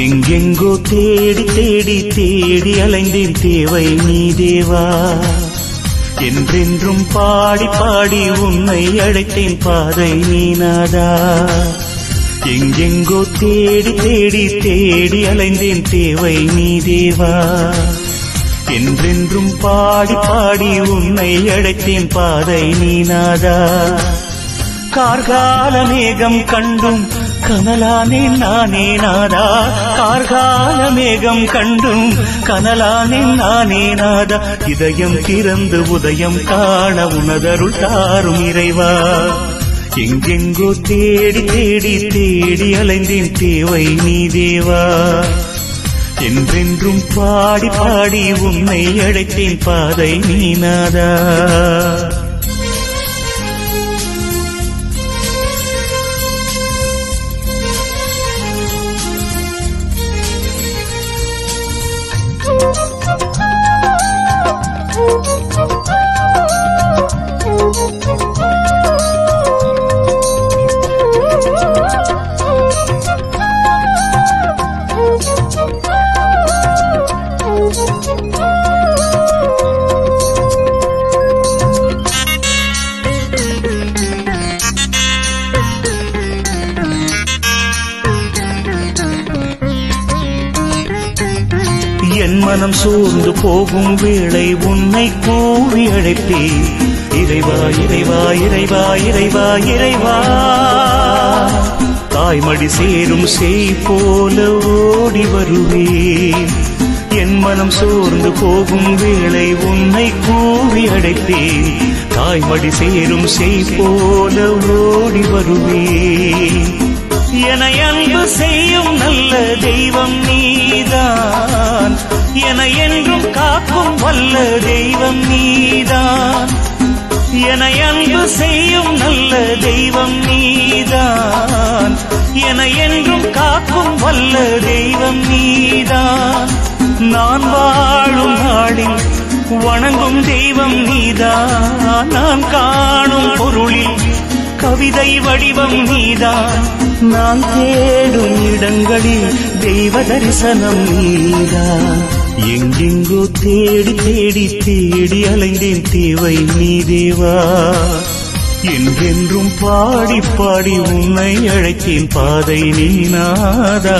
எங்கெங்கோ தேடி தேடி தேடி அலைந்தேன் தேவை நீ தேவா என்றென்றும் பாடி பாடி உன்னை அழைத்தேன் பாதை நீனாதா எங்கெங்கோ தேடி தேடி தேடி அலைந்தேன் தேவை நீ தேவா என்றென்றும் பாடி பாடி உன்னை அழைத்தேன் பாதை நீனாதா கார்கால மேகம் கண்டும் கனலானே நானே நாதா. கார்கால மேகம் கண்டும் கனலானே நானே நாதா. இதயம் திறந்து உதயம் காண உனதருள் தாரும் இறைவா. எங்கெங்கோ தேடி தேடி தேடி அலைந்தேன் தேவை நீ தேவா என்றென்றும் பாடி பாடி உன்னை அழைத்தேன் பாதை நீ நாதா. மனம் சோர்ந்து போகும் வேளை உன்னை கூவி அழைப்பே. இறைவா இறைவா இறைவா இறைவா இறைவா. தாய்மடி சேரும் செய் போல ஓடி வருவே. என் மனம் சோர்ந்து போகும் வேளை உன்னை கூவி அழைப்பேன் தாய்மடி சேரும் செய் போல ஓடி வருவே. என அன்பு செய்யும் நல்ல தெய்வம் நீதான். என என்றும் காக்கும் வல்ல தெய்வம் நீதான். என அன்பு செய்யும் நல்ல தெய்வம் நீதான். என என்றும் காக்கும் வல்ல தெய்வம் நீதான். நான் வாழும் நாளில் வணங்கும் தெய்வம் நீதான். நான் காணும் பொருளில் கவிதை வடிவம் நீதான் நான் தேடும் இடங்களில் தெய்வ தரிசனம் நீதான் எங்கெங்கோ தேடி தேடி தேடி அலைந்தேன் தேவை நீ தேவா என்றென்றும் பாடி பாடி உன்னை அழைத்தேன் பாதை நீனாதா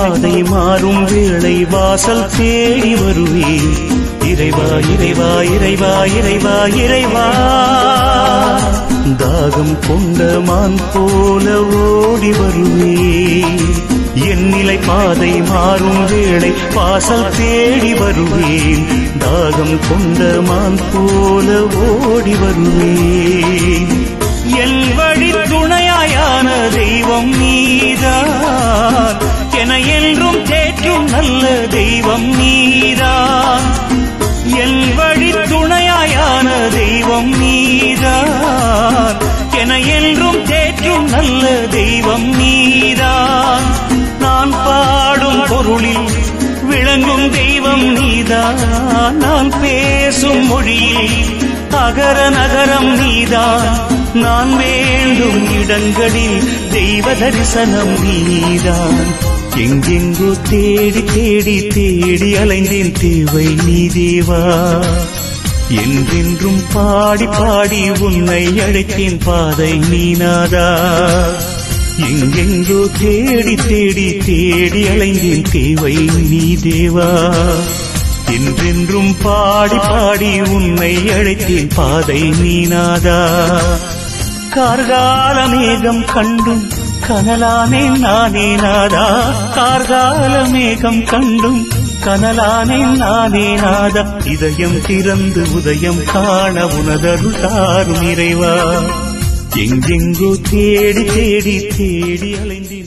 பாதை மாறும் வேளை வாசல் தேடி வருவே இறைவா இறைவா இறைவா இறைவா இறைவா. தாகம் கொண்ட மான் போல ஓடி வருவே என் நிலை பாதை மாறும் வேளை வாசல் தேடி வருவேன் தாகம் கொண்ட மான் போல ஓடி வருவேன் என் வழி துணையாயான தெய்வம் நீதான். தெய்வம் நீதான். என் வழி துணையாயான தெய்வம் நீதான். என என்றும் தேற்றும் நல்ல தெய்வம் நீதான். நான் பாடும் பொருளில் விளங்கும் தெய்வம் நீதான். நான் பேசும் மொழியில் அகர நகரம் நீதான். நான் வேண்டும் இடங்களில் தெய்வ தரிசனம் நீதான். எங்கெங்கோ தேடி தேடி தேடி அலைந்தேன் தேவை நீ தேவா என்றென்றும் பாடி பாடி உன்னை அழைத்தேன் பாதை நீனாதா? எங்கெங்கோ தேடி தேடி தேடி அலைந்தேன் தேவை நீ தேவா என்றென்றும் பாடி பாடி உன்னை அழைத்தேன் பாதை நீனாதா? கார்கால மேகம் கண்டும் கனலானே நானே நாதா. கார்கால மேகம் கண்டும் கனலானே நானே நாதா. இதயம் திறந்து உதயம் காண உனதரு தாரும் இறைவா. எங்கெங்கோ தேடி தேடி தேடி அலைந்தேன்